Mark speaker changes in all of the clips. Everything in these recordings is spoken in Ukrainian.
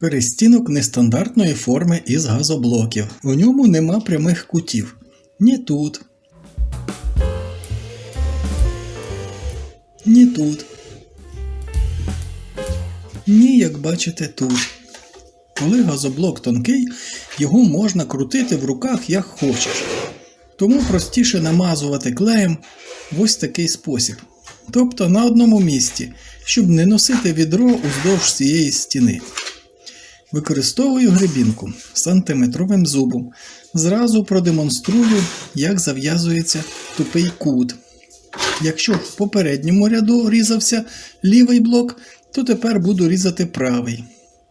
Speaker 1: Перестінок нестандартної форми із газоблоків. У ньому нема прямих кутів. Ні тут. Ні тут. Ні, як бачите, тут. Коли газоблок тонкий, його можна крутити в руках як хочеш. Тому простіше намазувати клеєм в ось такий спосіб. Тобто на одному місці, щоб не носити відро уздовж цієї стіни. Використовую гребінку з сантиметровим зубом. Зразу продемонструю, як зав'язується тупий кут. Якщо в попередньому ряду різався лівий блок, то тепер буду різати правий.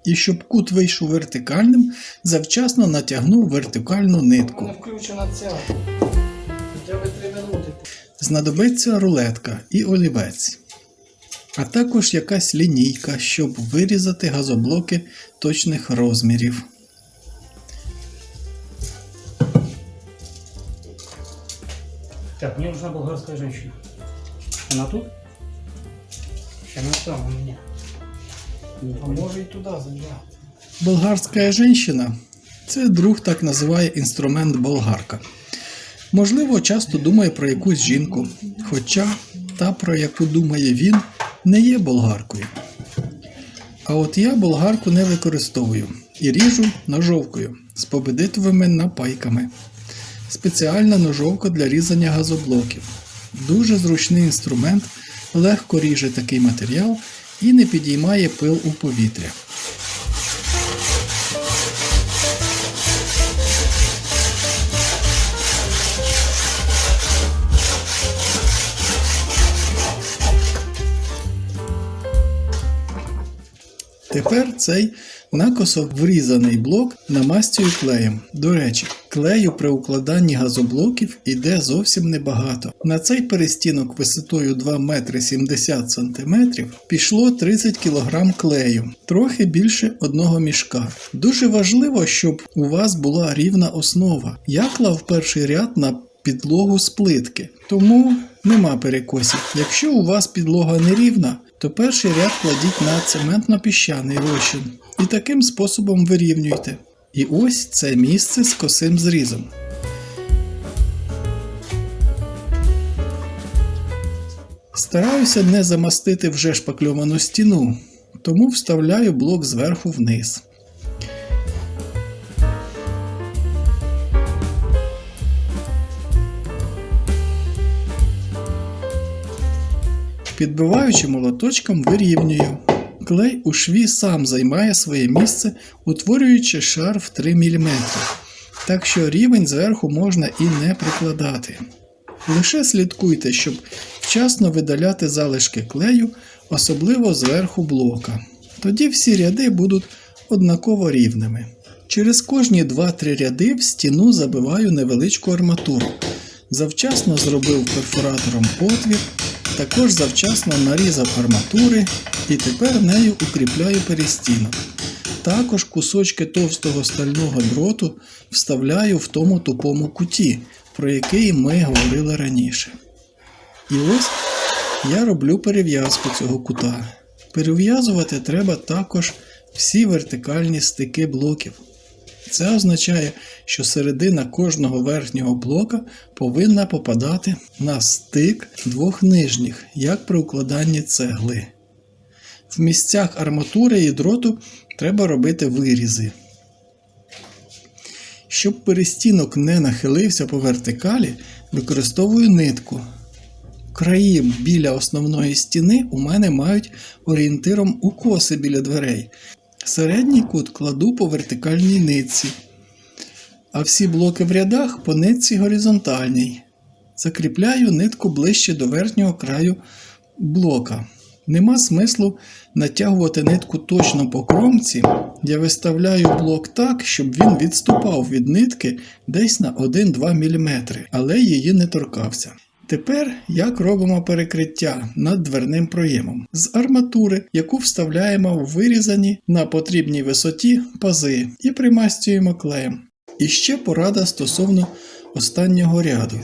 Speaker 1: І щоб кут вийшов вертикальним, завчасно натягнув вертикальну нитку. Знадобиться рулетка і олівець, а також якась лінійка, щоб вирізати газоблоки точних розмірів.
Speaker 2: Так, мне нужна болгарская женщина. Она тут? Она там у меня. А може і туди забрати.
Speaker 1: Болгарська жінка це друг так називає інструмент болгарка. Можливо, часто думає про якусь жінку, хоча та, про яку думає він, не є болгаркою. А от я болгарку не використовую і ріжу ножовкою з победитовими напайками. Спеціальна ножовка для різання газоблоків. Дуже зручний інструмент, легко ріже такий матеріал і не підіймає пил у повітря. Тепер цей накосо врізаний блок намастюю клеєм. До речі, клею при укладанні газоблоків іде зовсім небагато. На цей перестінок висотою 2 метри 70 см пішло 30 кг клею, трохи більше одного мішка. Дуже важливо, щоб у вас була рівна основа. Я клав перший ряд на підлогу з плитки, тому нема перекосів. Якщо у вас підлога нерівна, то перший ряд кладіть на цементно-піщаний розчин і таким способом вирівнюйте. І ось це місце з косим зрізом. Стараюся не замастити вже шпакльовану стіну, тому вставляю блок зверху вниз. Підбиваючи молоточком, вирівнюю. Клей у шві сам займає своє місце, утворюючи шар в 3 мм. Так що рівень зверху можна і не прикладати. Лише слідкуйте, щоб вчасно видаляти залишки клею, особливо зверху блока. Тоді всі ряди будуть однаково рівними. Через кожні 2-3 ряди в стіну забиваю невеличку арматуру. Завчасно зробив перфоратором отвір, також завчасно нарізав арматури і тепер нею укріпляю перестінок. Також кусочки товстого стального дроту вставляю в тому тупому куті, про який ми говорили раніше. І ось я роблю перев'язку цього кута. Перев'язувати треба також всі вертикальні стики блоків. Це означає, що середина кожного верхнього блока повинна попадати на стик двох нижніх, як при укладанні цегли. В місцях арматури і дроту треба робити вирізи. Щоб перестінок не нахилився по вертикалі, використовую нитку. Краї біля основної стіни у мене мають орієнтиром укоси біля дверей. Середній кут кладу по вертикальній нитці, а всі блоки в рядах по нитці горизонтальній. Закріпляю нитку ближче до верхнього краю блока. Нема смислу натягувати нитку точно по кромці. Я виставляю блок так, щоб він відступав від нитки десь на 1-2 мм, але її не торкався. Тепер як робимо перекриття над дверним проємом з арматури, яку вставляємо в вирізані на потрібній висоті пази і примастюємо клеєм. І ще порада стосовно останнього ряду.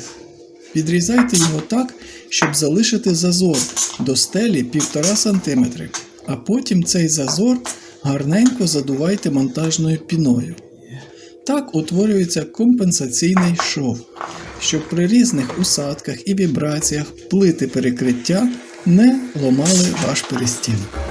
Speaker 1: Підрізайте його так, щоб залишити зазор до стелі 1,5 см, а потім цей зазор Гарненько задувайте монтажною піною. Так утворюється компенсаційний шов, щоб при різних усадках і вібраціях плити перекриття не ломали ваш перестінок.